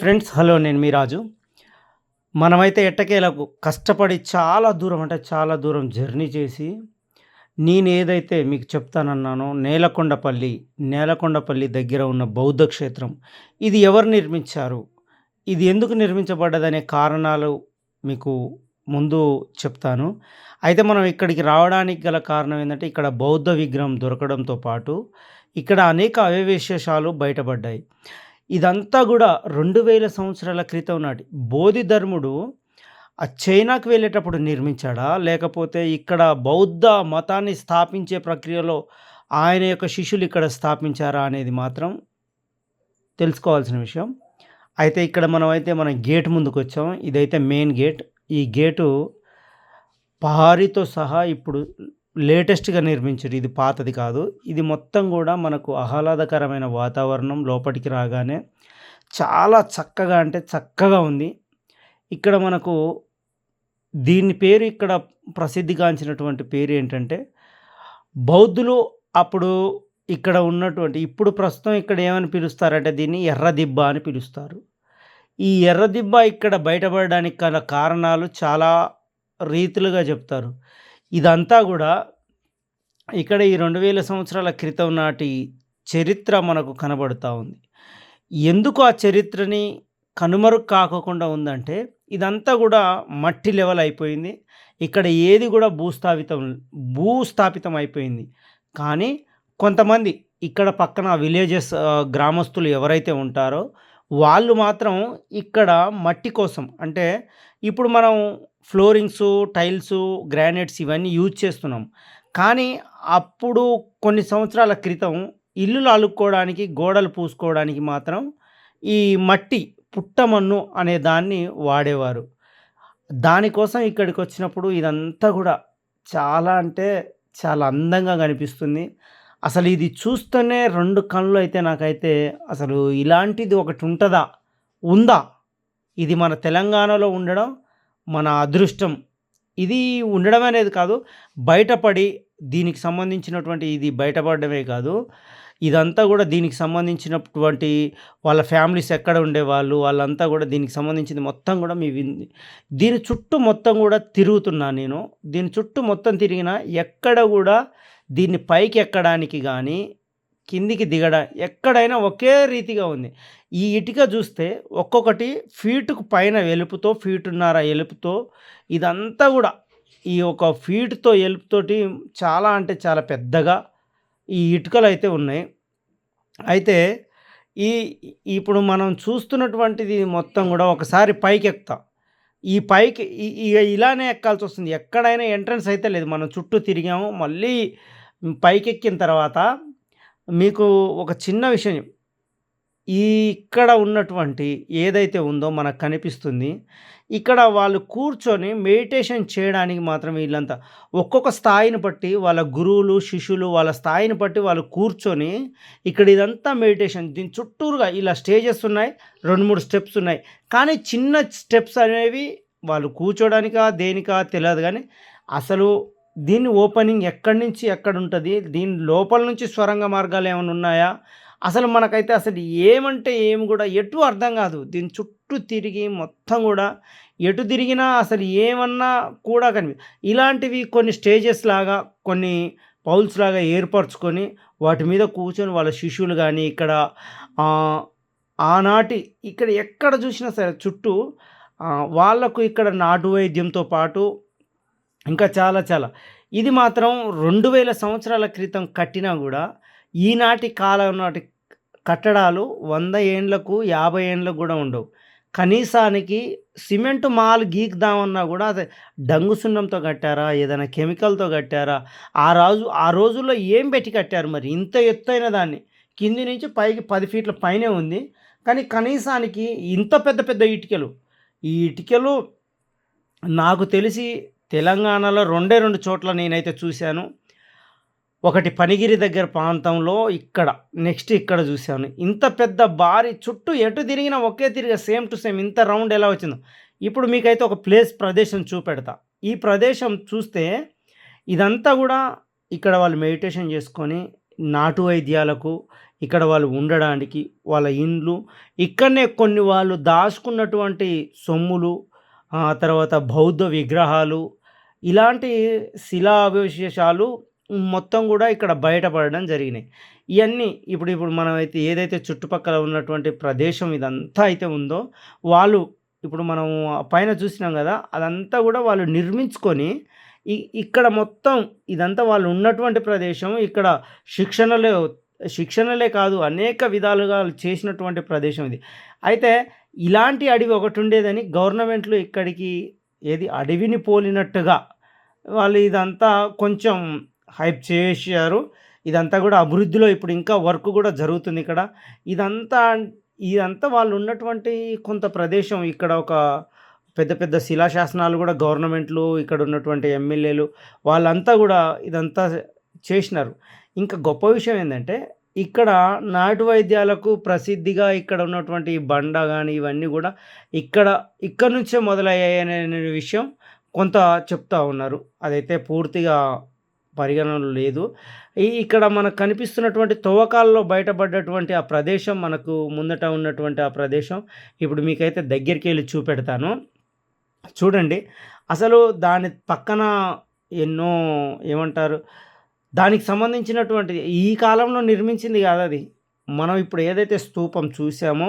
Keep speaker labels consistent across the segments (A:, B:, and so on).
A: Friends hello నేను మీ రాజు. మనమైతే ఎట్టకేలకు కష్టపడి చాలా దూరం అంటే చాలా దూరం జర్నీ చేసి నేను ఏదైతే మీకు చెప్తానన్నానో నేలకొండపల్లి నేలకొండపల్లి దగ్గర ఉన్న బౌద్ధ క్షేత్రం ఇది ఎవరు నిర్మించారు ఇది ఎందుకు నిర్మించబడ్డదనే కారణాలు మీకు ముందు చెప్తాను. అయితే మనం ఇక్కడికి రావడానికి గల కారణం ఏంటంటే ఇక్కడ బౌద్ధ విగ్రహం దొరకడంతో పాటు ఇక్కడ అనేక అవశేషాలు బయటపడ్డాయి. ఇదంతా కూడా రెండు వేల సంవత్సరాల క్రితం నాటి బోధిధర్ముడు ఆ చైనాకు వెళ్ళేటప్పుడు నిర్మించాడా? లేకపోతే ఇక్కడ బౌద్ధ మతాన్ని స్థాపించే ప్రక్రియలో ఆయన యొక్క శిష్యులు ఇక్కడ స్థాపించారా అనేది మాత్రం తెలుసుకోవాల్సిన విషయం. అయితే ఇక్కడ మనం అయితే మనం గేట్ ముందుకు వచ్చాం ఇదైతే మెయిన్ గేట్. ఈ గేటు పహారీతో సహా ఇప్పుడు లేటెస్ట్గా నిర్మించారు. ఇది పాతది కాదు. ఇది మొత్తం కూడా మనకు ఆహ్లాదకరమైన వాతావరణం లోపలికి రాగానే చాలా చక్కగా అంటే చక్కగా ఉంది. ఇక్కడ మనకు దీని పేరు ఇక్కడ ప్రసిద్ధిగాంచినటువంటి పేరు ఏంటంటే బౌద్ధులు అప్పుడు ఇక్కడ ఉన్నటువంటి ఇప్పుడు ప్రస్తుతం ఇక్కడ ఏమని పిలుస్తారంటే దీన్ని ఎర్రదిబ్బ అని పిలుస్తారు. ఈ ఎర్రదిబ్బ ఇక్కడ బయటపడడానికి గల కారణాలు చాలా రీతులుగా చెప్తారు. ఇదంతా కూడా ఇక్కడ ఈ రెండు వేల సంవత్సరాల క్రితం నాటి చరిత్ర మనకు కనబడుతూ ఉంది. ఎందుకు ఆ చరిత్రని కనుమరు కాకుండా ఉందంటే ఇదంతా కూడా మట్టి లెవెల్ అయిపోయింది. ఇక్కడ ఏది కూడా భూస్థాపితం భూస్థాపితం అయిపోయింది. కానీ కొంతమంది ఇక్కడ పక్కన విలేజెస్ గ్రామస్తులు ఎవరైతే ఉంటారో వాళ్ళు మాత్రం ఇక్కడ మట్టి కోసం అంటే ఇప్పుడు మనం ఫ్లోరింగ్స్ టైల్స్ గ్రానైట్స్ ఇవన్నీ యూజ్ చేస్తున్నాం. కానీ అప్పుడు కొన్ని సంవత్సరాల క్రితం ఇల్లులు అలుక్కోవడానికి గోడలు పూసుకోవడానికి మాత్రం ఈ మట్టి పుట్టమన్ను అనే దాన్ని వాడేవారు. దానికోసం ఇక్కడికి వచ్చినప్పుడు ఇదంతా కూడా చాలా అంటే చాలా అందంగా కనిపిస్తుంది. అసలు ఇది చూస్తేనే రెండు కళ్ళు అయితే నాకైతే అసలు ఇలాంటిది ఒకటి ఉంటుందా? ఉందా? ఇది మన తెలంగాణలో ఉండడం మన అదృష్టం. ఇది ఉండడం అనేది కాదు బయటపడి దీనికి సంబంధించినటువంటి ఇది బయటపడడమే కాదు ఇదంతా కూడా దీనికి సంబంధించినటువంటి వాళ్ళ ఫ్యామిలీస్ ఎక్కడ ఉండేవాళ్ళు వాళ్ళంతా కూడా దీనికి సంబంధించింది మొత్తం కూడా మీ విన్- దీని చుట్టూ మొత్తం కూడా తిరుగుతున్నా నేను. దీని చుట్టూ మొత్తం తిరిగినా ఎక్కడ కూడా దీన్ని పైకి ఎక్కడానికి కానీ కిందికి దిగడం ఎక్కడైనా ఒకే రీతిగా ఉంది. ఈ ఇటుక చూస్తే ఒక్కొక్కటి ఫీటుకు పైన ఎలుపుతో ఫీటున్నర ఎలుపుతో ఇదంతా కూడా ఈ ఒక ఫీట్తో ఎలుపుతోటి చాలా అంటే చాలా పెద్దగా ఈ ఇటుకలు అయితే ఉన్నాయి. అయితే ఈ ఇప్పుడు మనం చూస్తున్నటువంటిది మొత్తం కూడా ఒకసారి పైకి ఎక్కుతాం. ఈ పైకి ఇక ఇలానే ఎక్కాల్సి వస్తుంది. ఎక్కడైనా ఎంట్రన్స్ అయితే లేదు. మనం చుట్టూ తిరిగాము. మళ్ళీ పైకెక్కిన తర్వాత మీకు ఒక చిన్న విషయం ఈ ఇక్కడ ఉన్నటువంటి ఏదైతే ఉందో మనకు కనిపిస్తుంది ఇక్కడ వాళ్ళు కూర్చొని మెడిటేషన్ చేయడానికి మాత్రం వీళ్ళంతా ఒక్కొక్క స్థాయిని బట్టి వాళ్ళ గురువులు శిష్యులు వాళ్ళ స్థాయిని బట్టి వాళ్ళు కూర్చొని ఇక్కడ ఇదంతా మెడిటేషన్. దీని చుట్టూరుగా ఇలా స్టేజెస్ ఉన్నాయి రెండు మూడు స్టెప్స్ ఉన్నాయి. కానీ చిన్న స్టెప్స్ అనేవి వాళ్ళు కూర్చోడానికా దేనికా తెలియదు కానీ అసలు దీని ఓపెనింగ్ ఎక్కడి నుంచి ఎక్కడ ఉంటుంది? దీని లోపల నుంచి స్వరంగ మార్గాలు ఏమైనా ఉన్నాయా? అసలు మనకైతే అసలు ఏమంటే ఏమి కూడా ఎటు అర్థం కాదు. దీని చుట్టూ తిరిగి మొత్తం కూడా ఎటు తిరిగినా అసలు ఏమన్నా కూడా కనిపి ఇలాంటివి కొన్ని స్టేజెస్ లాగా కొన్ని పౌల్స్ లాగా ఏర్పరచుకొని వాటి మీద కూర్చొని వాళ్ళ శిష్యులు కానీ ఇక్కడ ఆనాటి ఇక్కడ ఎక్కడ చూసినా సరే చుట్టూ వాళ్ళకు వాళ్ళకు ఇక్కడ నాటు వైద్యంతో పాటు ఇంకా చాలా చాలా. ఇది మాత్రం రెండు వేల సంవత్సరాల క్రితం కట్టినా కూడా ఈనాటి కాలం నాటి కట్టడాలు వంద ఏండ్లకు యాభై ఏండ్లకు కూడా ఉండవు. కనీసానికి సిమెంట్ మాల్ గీకుదామన్నా కూడా అది డంగు సున్నంతో కట్టారా ఏదైనా కెమికల్తో కట్టారా ఆ రోజు ఆ రోజుల్లో ఏం పెట్టి కట్టారు మరి? ఇంత ఎత్తైన దాన్ని. కింది నుంచి పైకి పది ఫీట్ల పైనే ఉంది. కానీ కనీసానికి ఇంత పెద్ద పెద్ద ఇటుకలు. ఈ ఇటుకలు నాకు తెలిసి తెలంగాణలో రెండే రెండు చోట్ల నేనైతే చూశాను. ఒకటి పనిగిరి దగ్గర ప్రాంతంలో ఇక్కడ నెక్స్ట్ ఇక్కడ చూశాను. ఇంత పెద్ద భారీ చుట్టూ ఎటు తిరిగినా ఒకే తిరిగి సేమ్ టు సేమ్ ఇంత రౌండ్ ఎలా వచ్చిందో. ఇప్పుడు మీకైతే ఒక ప్లేస్ ప్రదేశం చూపెడతా. ఈ ప్రదేశం చూస్తే ఇదంతా కూడా ఇక్కడ వాళ్ళు మెడిటేషన్ చేసుకొని నాటు వైద్యాలకు ఇక్కడ వాళ్ళు ఉండడానికి వాళ్ళ ఇండ్లు ఇక్కడనే కొన్ని వాళ్ళు దాచుకున్నటువంటి సొమ్ములు ఆ తర్వాత బౌద్ధ విగ్రహాలు ఇలాంటి శిలా అవశేషాలు మొత్తం కూడా ఇక్కడ బయటపడడం జరిగినాయి. ఇవన్నీ ఇప్పుడు ఇప్పుడు మనమైతే ఏదైతే చుట్టుపక్కల ఉన్నటువంటి ప్రదేశం ఇదంతా అయితే ఉందో వాళ్ళు ఇప్పుడు మనం పైన చూసినాం కదా అదంతా కూడా వాళ్ళు నిర్మించుకొని ఇక్కడ మొత్తం ఇదంతా వాళ్ళు ఉన్నటువంటి ప్రదేశం ఇక్కడ శిక్షణలో శిక్షణలే కాదు అనేక విధాలుగా చేసినటువంటి ప్రదేశం ఇది. అయితే ఇలాంటి అడవి ఒకటి ఉండేదని గవర్నమెంట్లు ఇక్కడికి ఏది అడవిని పోలినట్టుగా వాళ్ళు ఇదంతా కొంచెం హైప్ చేశారు. ఇదంతా కూడా అభివృద్ధిలో ఇప్పుడు ఇంకా వర్క్ కూడా జరుగుతుంది ఇక్కడ. ఇదంతా ఇదంతా వాళ్ళు ఉన్నటువంటి కొంత ప్రదేశం ఇక్కడ ఒక పెద్ద పెద్ద శిలాశాసనాలు కూడా గవర్నమెంట్లు ఇక్కడ ఉన్నటువంటి ఎమ్మెల్యేలు వాళ్ళంతా కూడా ఇదంతా చేసినారు. ఇంకా గొప్ప విషయం ఏంటంటే ఇక్కడ నాటు వైద్యాలకు ప్రసిద్ధిగా ఇక్కడ ఉన్నటువంటి బండ కానీ ఇవన్నీ కూడా ఇక్కడ ఇక్కడ నుంచే మొదలయ్యాయనే విషయం కొంత చెప్తా ఉన్నారు. అదైతే పూర్తిగా పరిగణనలు లేదు. ఇక్కడ మనకు కనిపిస్తున్నటువంటి తవ్వకాల్లో బయటపడ్డటువంటి ఆ ప్రదేశం మనకు ముందట ఉన్నటువంటి ఆ ప్రదేశం ఇప్పుడు మీకైతే దగ్గరికి వెళ్ళి చూపెడతాను. చూడండి అసలు దాని పక్కన ఎన్నో ఏమంటారు దానికి సంబంధించినటువంటి ఈ కాలంలో నిర్మించింది కాదు అది. మనం ఇప్పుడు ఏదైతే స్తూపం చూసామో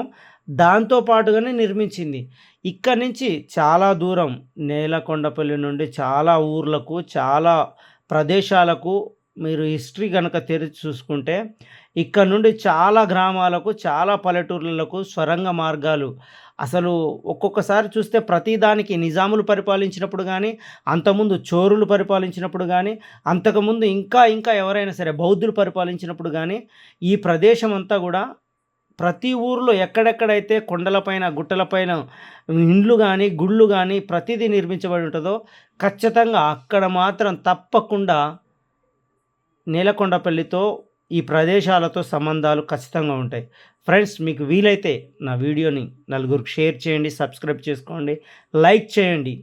A: దాంతో పాటుగానే నిర్మించింది. ఇక్కడి నుంచి చాలా దూరం నేలకొండపల్లి నుండి చాలా ఊర్లకు చాలా ప్రదేశాలకు మీరు హిస్టరీ కనుక తెరిచి చూసుకుంటే ఇక్కడ నుండి చాలా గ్రామాలకు చాలా పల్లెటూర్లకు స్వరంగ మార్గాలు. అసలు ఒక్కొక్కసారి చూస్తే ప్రతిదానికి నిజాములు పరిపాలించినప్పుడు కానీ అంతకుముందు చోరులు పరిపాలించినప్పుడు కానీ అంతకుముందు ఇంకా ఇంకా ఎవరైనా సరే బౌద్ధులు పరిపాలించినప్పుడు కానీ ఈ ప్రదేశం అంతా కూడా ప్రతి ఊర్లో ఎక్కడెక్కడైతే కొండలపైన గుట్టలపైన ఇండ్లు కానీ గుళ్ళు కానీ ప్రతిదీ నిర్మించబడి ఉంటుందో ఖచ్చితంగా అక్కడ మాత్రం తప్పకుండా నీలకొండపల్లితో ఈ ప్రదేశాలతో సంబంధాలు ఖచ్చితంగా ఉంటాయి. ఫ్రెండ్స్ మీకు వీలైతే నా వీడియోని నలుగురికి షేర్ చేయండి సబ్స్క్రైబ్ చేసుకోండి లైక్ చేయండి.